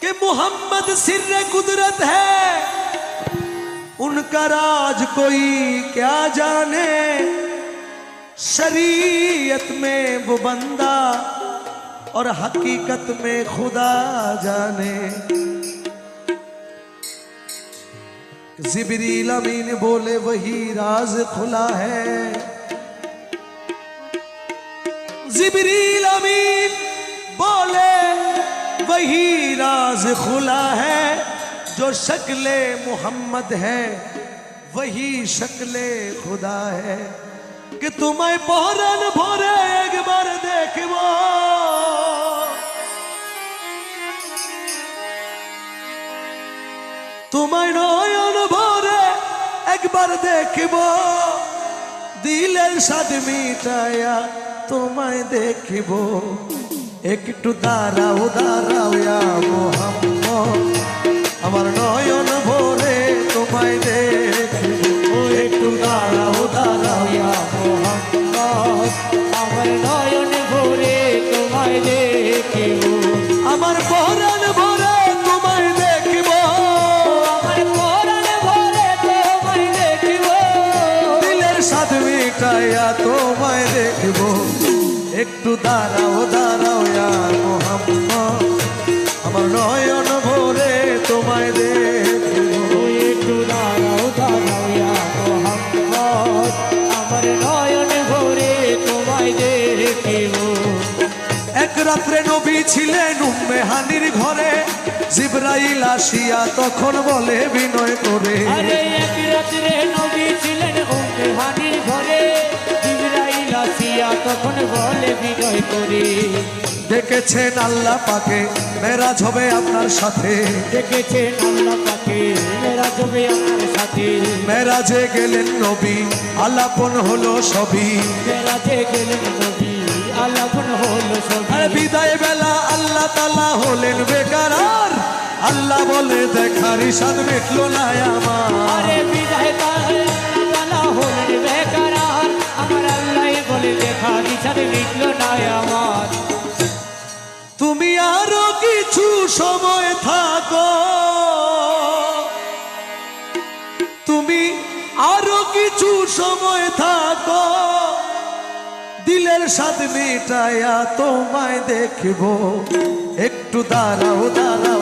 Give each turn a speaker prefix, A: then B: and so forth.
A: कि मोहम्मद सिर कुदरत है। उनका राज कोई क्या जाने? शरीयत में वो बंदा और हकीकत में खुदा जाने। जिबरील अमीन बोले, वही राज खुला है। जिबरील अमीन राज खुला है जो शक्ल मोहम्मद है वही शक्ल खुदा है कि तुम्हें पहरन भोरे एक बार देखबो তোমায় নয়ন ভরে একবার দেখব দিলের স্বাদ মিটায়া তোমায় দেখব একটু দাঁড়াও দাঁড়াও মোহাম্মদ। আমার নয়ন ভরে তোমায় দেখব। একটু দাঁড়াও দাঁড়াও মোহাম্মদ।
B: আমার নয়ন ভরে তোমায় দেখিব।
A: আমার পরাণ ভরে তোমায় দেখব।
B: আমার তোমায় দেখিব।
A: দিলের মিটাইয়া তোমায় দেখব। একটু দাঁড়াও দাঁড়াও ইয়ার মোহাম্মদ। আমার নয়ন ভরে তোমায়
B: দে একটু দাঁড়াও দাঁড়াও ইয়া মোহাম্মদ। আমার নয়ন ভরে তোমায় দেখিব।
A: এক রাত্রে নবী ছিলেন উম্মে হানির ঘরে। জিব্রাইল আসিয়া তখন বলে বিনয় করে।
B: এক রাত্রে নবী ছিলেন উম্মে তখন বলে বিনয় করে?
A: ডেকেছেন আল্লাহ পাকে মেরাজ হবে আপনার সাথে।
B: দেখেছেন আল্লাহ পাকে মেরা জবে আমার সাথে।
A: মেরাজে গেলেন নবী আলাপন হলো সবই।
B: মেরাজে গেলেন নবী আলাপন হলো
A: আর
B: সবই
A: বিদায় বেলা আল্লাহ তালা হলেন বেকার। আল্লাহ বলে দেখার ইসাদ মিটলো না আমার।
B: বিদায়
A: সময় থাকো। দিলের সাথে মিটায়া তোমায় দেখব। একটু দাঁড়াও দাঁড়াও